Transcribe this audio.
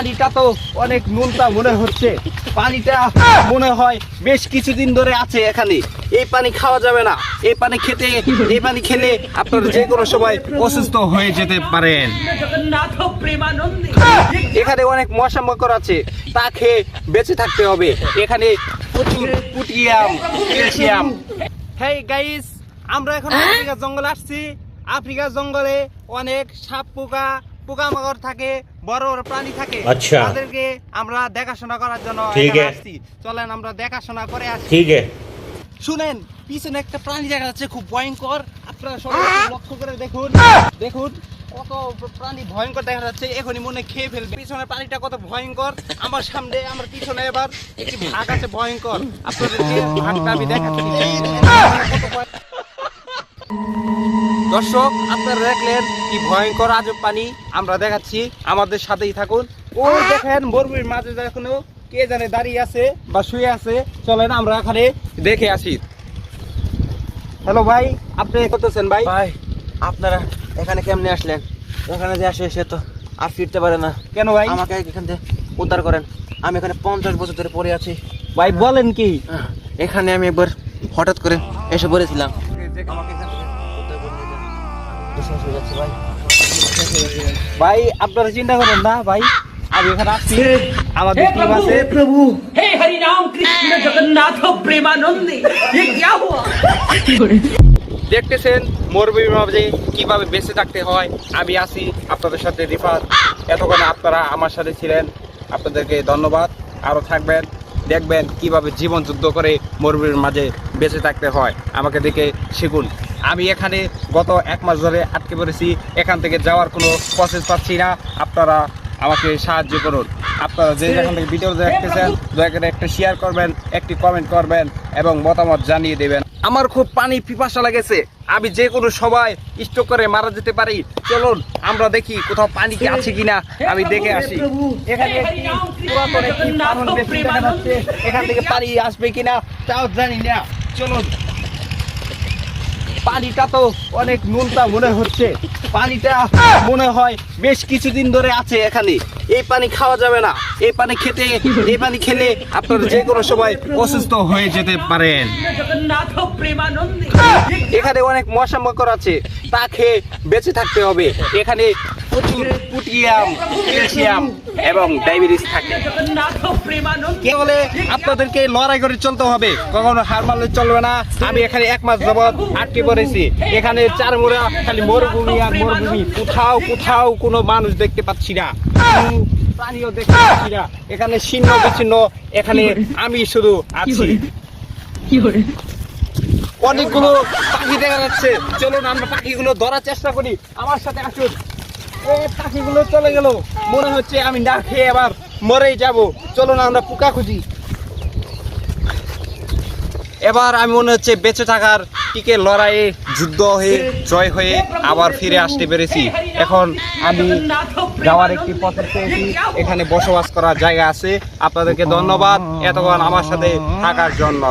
পানিটা তো অনেক নুনটা মনে হচ্ছে। পানিটা মনে হয় বেশ কিছুদিন ধরে আছে এখানে। এই পানি খাওয়া যাবে না। এই পানি খেতে এই পানি খেলে আপনারা যে কোনো সময় অসুস্থ হয়ে যেতে পারেন। এখানে অনেক মশা মাকড় আছে। তা খেয়ে বেঁচে থাকতে হবে। এখানে প্রচুর পুটিয়াম ক্যালসিয়াম। হেই গাইস আমরা এখন আফ্রিকা জঙ্গলে আসছি। আফ্রিকা জঙ্গলে অনেক সাপ পোকা পোকামাকড় থাকে বড় বড় প্রাণী থাকে আচ্ছা। তাদেরকে আমরা দেখাশোনা করার জন্য আসছি। চলেন আমরা দেখাশোনা করে আসছি শুনেন পিছনে একটা প্রাণী দেখা যাচ্ছে খুব ভয়ঙ্কর। আপনারা সবাই লক্ষ্য করে দেখুন দেখুন কত প্রাণী ভয়ঙ্কর দেখা যাচ্ছে এখনই মনে খেয়ে ফেলবে। পিছনে প্রাণীটা কত ভয়ঙ্কর। আমার সামনে আমার পিছনে এবার একটি ভাগ আছে ভয়ঙ্কর। আপনাদের ভাগটা আমি দেখাচ্ছি। দর্শক আপনারা দেখলেন কি ভয়ঙ্কর আজব পানি আমরা দেখাচ্ছি। আমাদের সাথেই থাকুন। ও দেখেন মরুভূমির মাঝে এখনও কে জানে দাঁড়িয়ে আছে বা শুয়ে আছে। চলেন আমরা এখানে দেখে আসি। হ্যালো ভাই আপনি করতেছেন ভাই? ভাই আপনারা এখানে কেমনে আসলেন? এখানে যে আসে সে তো আর ফিরতে পারে না। কেন ভাই? আমাকে এখান থেকে উদ্ধার করেন। আমি এখানে পঞ্চাশ বছর ধরে পড়ে আছি। ভাই বলেন কি? এখানে আমি একবার হঠাৎ করে এসে পড়েছিলাম। ভাই আপনারা চিন্তা করেন না ভাই। আমি দেখতেছেন মরবি মাঝে কীভাবে বেঁচে থাকতে হয়। আমি আসি আপনাদের সাথে রিফাত। এতক্ষণ আপনারা আমার সাথে ছিলেন। আপনাদেরকে ধন্যবাদ। আরও থাকবেন দেখবেন কীভাবে জীবন যুদ্ধ করে মরবির মাঝে বেঁচে থাকতে হয়। আমাকে দেখে শিখুন। আমি এখানে গত এক মাস ধরে আটকে পড়েছি। এখান থেকে যাওয়ার কোনো প্রসেস পাচ্ছি না। আপনারা আমাকে সাহায্য করুন। আপনারা যে যেখান থেকে ভিডিও দেখতেছেন দয়া করে একটা শেয়ার করবেন একটি কমেন্ট করবেন এবং মতামত জানিয়ে দেবেন। আমার খুব পানি পিপাসা লেগেছে। আমি যে কোনো সময় স্ট্রোক করে মারা যেতে পারি। চলুন আমরা দেখি কোথাও পানি কি আছে কিনা। আমি দেখে আসি। এখানে এখান থেকে পানি আসবে কিনা তাও জানি না। চলুন। পানিটা তো অনেক নোনতা মনে হচ্ছে। পানিটা মনে হয় বেশ কিছুদিন ধরে আছে এখানে। এই পানি খাওয়া যাবে না। এই পানি খেতে, এই পানি খেলে আপনারা যে কোনো সময় অসুস্থ হয়ে যেতে পারেন। এখানে অনেক মশা মকর আছে, তা খেয়ে বেঁচে থাকতে হবে। এখানে প্রচুর পুটিয়াম ক্যালসিয়াম এবং ডায়াবেটিস থাকে। কে বলে আপনাদেরকে লড়াই করে চলতে হবে। কখনো হার মারলে চলবে না। আমি এখানে এক মাস যাবৎ আটকে পড়েছি। এখানে চার মোড়া খালি মরুভূমি আর মরুভূমি। কোথাও কোথাও কোনো মানুষ দেখতে পাচ্ছি না। প্রাণীও দেখতে না। এখানে ছিন্ন বিচ্ছিন্ন এখানে আমি শুধু আছি। অনেকগুলো পাখি দেখা যাচ্ছে। চলুন আমরা পাখিগুলো ধরার চেষ্টা করি। আমার সাথে আসুন। এই পাখিগুলো চলে গেল। মনে হচ্ছে আমি না খেয়ে আবার মরেই যাব। চলুন আমরা পোকা খুঁজি। এবার আমি মনে হচ্ছে বেঁচে থাকার টিকে লড়াইয়ে যুদ্ধ হয়ে জয় হয়ে আবার ফিরে আসতে পেরেছি। এখন আমি যাওয়ার একটি পথে পেয়েছি। এখানে বসবাস করার জায়গা আছে। আপনাদেরকে ধন্যবাদ। এতক্ষণ আমার সাথে থাকার জন্য।